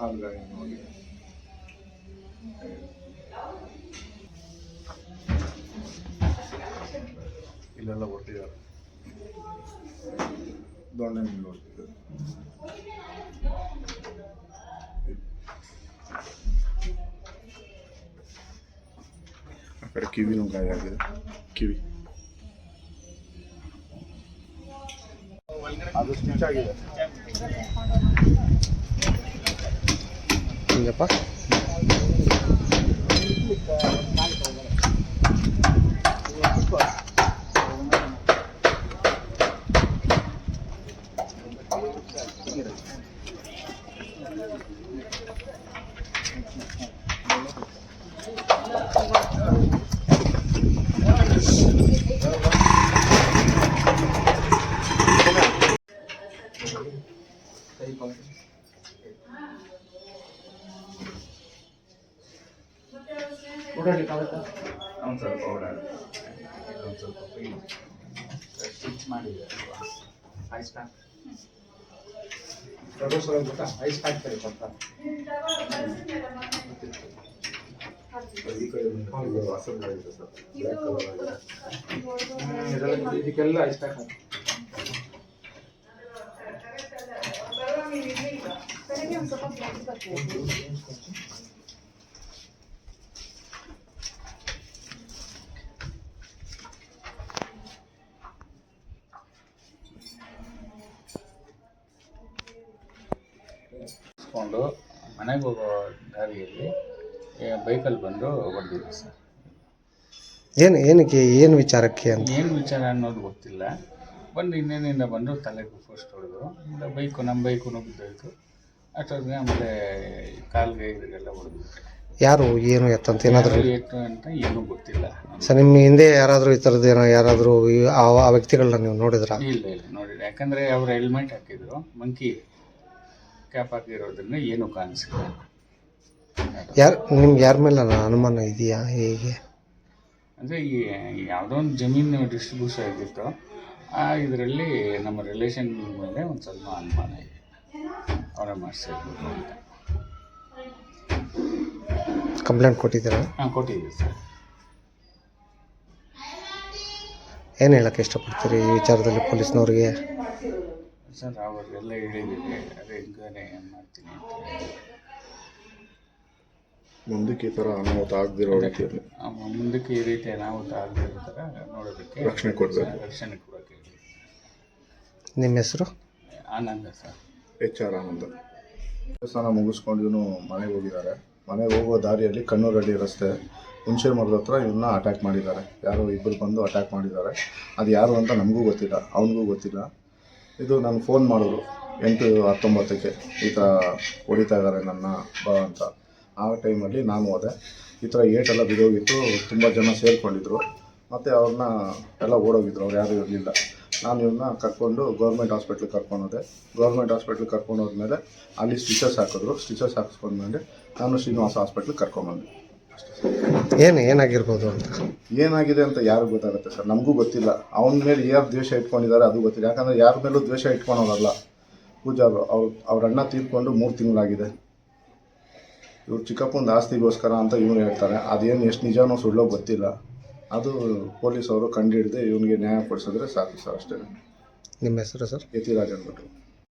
ಕಾಲು ನೋಡಿ ಇಲ್ಲೆಲ್ಲ ಹೊರಟಿದ್ದಾರೆ ದೊಣ್ಣೆ ಮೇಲೆ ಹೊಡೆದಿದ್ದಾರೆ ಆ ಕಡೆ ಕಿವಿನೂ ಗಾಯ ಆಗಿದೆ ಕಿವಿ ಅದು ಸ್ಟಿಚ್ ಆಗಿದೆ பார்த்திங்கப்பா Thank you. ಹಿಂಗಪ್ಪ ಒಂದು ಸ್ವಲ್ಪ ಪೌಡರ್ ಒಂದು ಸ್ವಲ್ಪ ಸ್ಟಿಚ್ ಮಾಡಿದ್ದಾರೆ ಐಸ್ ಪ್ಯಾಕ್ ಪ್ರೊಡ್ಯೂಸರ್ ಗೊತ್ತಾ? ಐಸ್ ಪ್ಯಾಕ್ ತಾರೆ ಗೊತ್ತಾ ಈ ಕಡೆ ಒಂದು ಹಸಿರಾಗಿದೆ ಸರ್. ಬ್ಲ್ಯಾಕ್ ಕಲರ್ ಇದಕ್ಕೆಲ್ಲ ಐಸ್ ಪ್ಯಾಕ್ ಹಾಕಿ. ಇಸ್ಕೊಂಡು ಮನೆಗೆ ಹೋಗೋ ದಾರಿಯಲ್ಲಿ ಬೈಕಲ್ಲಿ ಬಂದು ಹೊಡೆದಿದ್ದೆ ಸರ್. ಏನು ಏನಕ್ಕೆ ಏನು ವಿಚಾರಕ್ಕೆ ಅಂತ? ಏನು ವಿಚಾರ ಅನ್ನೋದು ಗೊತ್ತಿಲ್ಲ. ಬಂದು ಇನ್ನೇನಿಂದ ಬಂದು ತಲೆಗೆ ಫಸ್ಟ್ ಹೊಡೆದು ಬೈಕು ನಮ್ಮ ಬೈಕು ಬಿದ್ದೋಯ್ತು ಅಷ್ಟೊತ್ತಿಗೆ ಆಮೇಲೆ ಕಾಲ್ಗೆ ಇದಕ್ಕೆಲ್ಲ ಹೊಡೆದ್ಬಿಟ್ಟೆ ಯಾರು ಏನು ಎತ್ತಂತ ಏನಾದರೂ ಎತ್ತು ಅಂತ ಏನೂ ಗೊತ್ತಿಲ್ಲ. ಸರ್ ನಿಮ್ಮ ಹಿಂದೆ ಯಾರಾದರೂ ಈ ಥರದ್ದು ಏನೋ ಯಾರಾದರೂ ಆ ಆ ವ್ಯಕ್ತಿಗಳನ್ನ ನೀವು ನೋಡಿದ್ರಾ? ಇಲ್ಲ ಇಲ್ಲ ನೋಡಿಲ್ಲ. ಯಾಕಂದರೆ ಅವರು ಹೆಲ್ಮೆಟ್ ಹಾಕಿದ್ರು ಮಂಕಿ. ಕ್ಯಾಪ್ ಏನು ಏನೂ ಕಾಣಿಸಿಲ್ಲ ಯಾರು ನಿಮ್ಗೆ ಯಾರ ಮೇಲೆ ಅನುಮಾನ ಇದೆಯಾ ಹೇಗೆ? ಅಂದರೆ ಈ ಯಾವುದೋ ಒಂದು ಜಮೀನು ಡಿಸ್ಟ್ರಿಬ್ಯೂಷನ್ ಆಗಿತ್ತು ಆ ಇದರಲ್ಲಿ ನಮ್ಮ ರಿಲೇಷನ್ ಮೇಲೆ ಒಂದು ಸ್ವಲ್ಪ ಅನುಮಾನ ಇದೆ. ಅವರ ಮಾಡಿಸಿರ್ಬೋದು ಅಂತ. ಕಂಪ್ಲೇಂಟ್ ಕೊಟ್ಟಿದ್ದಾರೆ? ಹಾಂ ಕೊಟ್ಟಿದ್ದೀವಿ ಸರ್. ಏನು ಹೇಳಕ್ಕೆ ಇಷ್ಟಪಡ್ತೀರಿ ಈ ವಿಚಾರದಲ್ಲಿ ಪೊಲೀಸ್ನವ್ರಿಗೆ? ಸರ್ ಅವರೆಲ್ಲ ಹೇಳಿದ್ದೀವಿ ಅದೇ ಏನು ಮಾಡ್ತೀನಿ ಅಂತ ಮುಂದಕ್ಕೆ ಈ ಥರ ಅನಾಹುತ ಆಗದಿರೋ ರೀತಿಯಲ್ಲಿ. ಆ ಮುಂದಕ್ಕೆ ಈ ರೀತಿ ಅನಾಹುತ ಆಗದಿರೋ ಥರ ನೋಡೋದಕ್ಕೆ ರಕ್ಷಣೆ ಕೊಡ್ಬೇಕು. ರಕ್ಷಣೆ ಕೊಡೋಕ್ಕೆ ನಿಮ್ಮ ಹೆಸರು? Ananda sir. H R Ananda. ದೇವಸ್ಥಾನ ಮುಗಿಸ್ಕೊಂಡು ಇವನು ಮನೆಗೆ ಹೋಗಿದ್ದಾರೆ. ಮನೆಗೆ ಹೋಗುವ ದಾರಿಯಲ್ಲಿ ಕಣ್ಣೂರಳ್ಳಿ ರಸ್ತೆ. ಹುಣಸೆ ಮರದ ಹತ್ರ ಇವನ್ನ ಅಟ್ಯಾಕ್ ಮಾಡಿದ್ದಾರೆ. ಯಾರೋ ಇಬ್ಬರು ಬಂದು ಅಟ್ಯಾಕ್ ಮಾಡಿದ್ದಾರೆ. ಅದು ಯಾರು ಅಂತ ನಮಗೂ ಗೊತ್ತಿಲ್ಲ ಅವನಿಗೂ ಗೊತ್ತಿಲ್ಲ. ಇದು ನಾನು ಫೋನ್ ಮಾಡಿದ್ರು. ಎಂಟು ಹತ್ತೊಂಬತ್ತಕ್ಕೆ ಈ ಥರ ಹೊಡಿತಾ ಇದ್ದಾರೆ ನನ್ನ ಬಾ ಅಂತ. ಆ ಟೈಮಲ್ಲಿ ನಾನು ಹೋದೆ. ಈ ಥರ ಏಟೆಲ್ಲ ಬಿದ್ದೋಗಿತ್ತು. ತುಂಬ ಜನ ಸೇರಿಕೊಂಡಿದ್ರು. ಮತ್ತು ಅವ್ರನ್ನ ಎಲ್ಲ ಓಡೋಗಿದ್ರು. ಅವ್ರು ಯಾರೂ ಇರಲಿಲ್ಲ. ನಾನು ಇವನ್ನ ಕರ್ಕೊಂಡು ಗೌರ್ಮೆಂಟ್ ಹಾಸ್ಪಿಟ್ಲಿಗೆ ಕರ್ಕೊಂಡು ಹೋದೆ. ಗೌರ್ಮೆಂಟ್ ಹಾಸ್ಪಿಟ್ಲಿಗೆ ಕರ್ಕೊಂಡು ಹೋದ್ಮೇಲೆ ಅಲ್ಲಿ ಸ್ಟಿಚಸ್ ಹಾಕಿದ್ರು. ಸ್ಟಿಚಸ್ ಹಾಕಿಸ್ಕೊಂಡ್ಮೇಲೆ ನಾನು ಶ್ರೀನಿವಾಸ ಹಾಸ್ಪಿಟ್ಲಿಗೆ ಕರ್ಕೊಂಡ್ಬಂದೆ ಏನು ಏನಾಗಿರ್ಬೋದು ಅಂತ? ಏನಾಗಿದೆ ಅಂತ ಯಾರು ಗೊತ್ತಾಗುತ್ತೆ ಸರ್ ನಮಗೂ ಗೊತ್ತಿಲ್ಲ. ಅವನ ಮೇಲೆ ಯಾರು ದ್ವೇಷ ಇಟ್ಕೊಂಡಿದ್ದಾರೆ ಅದು ಗೊತ್ತಿಲ್ಲ. ಯಾಕಂದರೆ ಯಾರ ಮೇಲೂ ದ್ವೇಷ ಇಟ್ಕೊಳೋರಲ್ಲ. ಪೂಜಾರು ಅವ್ರು ಅವ್ರ ಅಣ್ಣ ತೀರ್ಕೊಂಡು ಮೂರು ತಿಂಗಳಾಗಿದೆ. ಇವ್ರು ಚಿಕ್ಕಪ್ಪನ ಆಸ್ತಿಗೋಸ್ಕರ ಅಂತ ಇವ್ರು ಹೇಳ್ತಾರೆ. ಅದೇನು ಎಷ್ಟು ನಿಜನೋ ಸುಳ್ಳೋ ಗೊತ್ತಿಲ್ಲ. ಅದು ಪೊಲೀಸವರು ಕಂಡುಹಿಡಿದು ಇವನಿಗೆ ನ್ಯಾಯ ಕೊಡಿಸಿದ್ರೆ ಸಾಕು ಸರ್ ಅಷ್ಟೇ ನಿಮ್ಮ ಹೆಸರು ಸರ್? ಯತಿರಾಜ್ ಅಂದ್ಬಿಟ್ಟು.